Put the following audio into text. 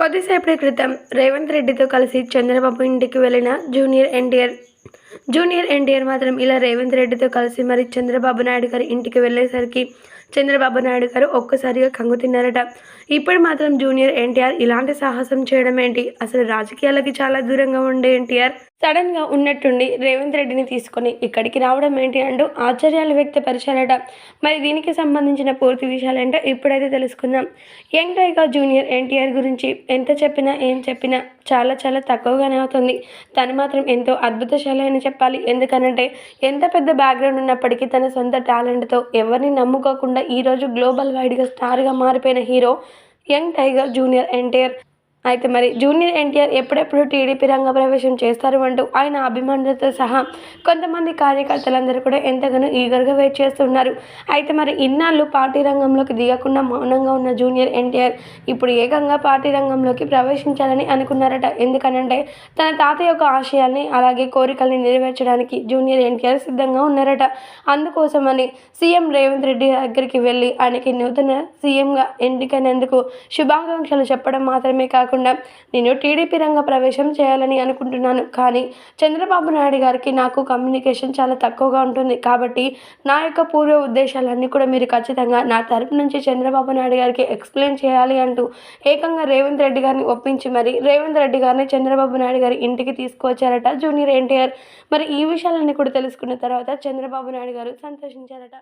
కొద్దిసేపటి క్రితం రేవంత్ రెడ్డితో కలిసి చంద్రబాబు ఇంటికి వెళ్ళిన జూనియర్ ఎన్టీఆర్ జూనియర్ ఎన్టీఆర్ మాత్రం ఇలా రేవంత్ రెడ్డితో కలిసి మరి చంద్రబాబు నాయుడు గారి ఇంటికి వెళ్ళేసరికి చంద్రబాబు నాయుడు గారు ఒక్కసారిగా కంగు తిన్నారట. ఇప్పుడు మాత్రం జూనియర్ ఎన్టీఆర్ ఇలాంటి సాహసం చేయడం ఏంటి? అసలు రాజకీయాలకి చాలా దూరంగా ఉండే ఎన్టీఆర్ సడన్గా ఉన్నట్టుండి రేవంత్ రెడ్డిని తీసుకొని ఇక్కడికి రావడం ఏంటి అంటూ ఆశ్చర్యాలు వ్యక్తపరిచారట. మరి దీనికి సంబంధించిన పూర్తి విషయాలేంటో ఇప్పుడైతే తెలుసుకుందాం. యంగ్ టైగర్ జూనియర్ ఎన్టీఆర్ గురించి ఎంత చెప్పినా ఏం చెప్పినా చాలా చాలా తక్కువగానే అవుతుంది. తను మాత్రం ఎంతో అద్భుతశాలి అని చెప్పాలి. ఎందుకనంటే ఎంత పెద్ద బ్యాక్గ్రౌండ్ ఉన్నప్పటికీ తన సొంత టాలెంట్తో ఎవరిని నమ్ముకోకుండా ఈరోజు గ్లోబల్ వైడ్గా స్టార్గా మారిపోయిన hero young tiger junior NTR. అయితే మరి జూనియర్ ఎన్టీఆర్ ఎప్పుడెప్పుడు టీడీపీ రంగ ప్రవేశం చేస్తారు అంటూ ఆయన అభిమానులతో సహా కొంతమంది కార్యకర్తలందరూ కూడా ఎంతగానో ఈగర్గా వెయిట్ చేస్తున్నారు. అయితే మరి ఇన్నాళ్ళు పార్టీ రంగంలోకి దిగకుండా మౌనంగా ఉన్న జూనియర్ ఎన్టీఆర్ ఇప్పుడు ఏకంగా పార్టీ రంగంలోకి ప్రవేశించాలని అనుకున్నారట. ఎందుకనంటే తన తాత యొక్క ఆశయాల్ని అలాగే కోరికల్ని నెరవేర్చడానికి జూనియర్ ఎన్టీఆర్ సిద్ధంగా ఉన్నారట. అందుకోసమని సీఎం రేవంత్ రెడ్డి దగ్గరికి వెళ్ళి ఆయనకి నూతన సీఎంగా ఎన్నికైనందుకు శుభాకాంక్షలు చెప్పడం మాత్రమే కాకుండా నేను టీడీపీ రంగ ప్రవేశం చేయాలని అనుకుంటున్నాను. కానీ చంద్రబాబు నాయుడు గారికి నాకు కమ్యూనికేషన్ చాలా తక్కువగా ఉంటుంది. కాబట్టి నా యొక్క పూర్వ ఉద్దేశాలన్నీ కూడా మీరు ఖచ్చితంగా నా తరపు నుంచి చంద్రబాబు నాయుడు గారికి ఎక్స్ప్లెయిన్ చేయాలి అంటూ ఏకంగా రేవంత్ రెడ్డి గారిని ఒప్పించి మరి రేవంత్ రెడ్డి గారిని చంద్రబాబు నాయుడు గారి ఇంటికి తీసుకువచ్చారట జూనియర్ ఎన్టీఆర్. మరి ఈ విషయాలన్నీ కూడా తెలుసుకున్న తర్వాత చంద్రబాబు నాయుడు గారు సంతోషించారట.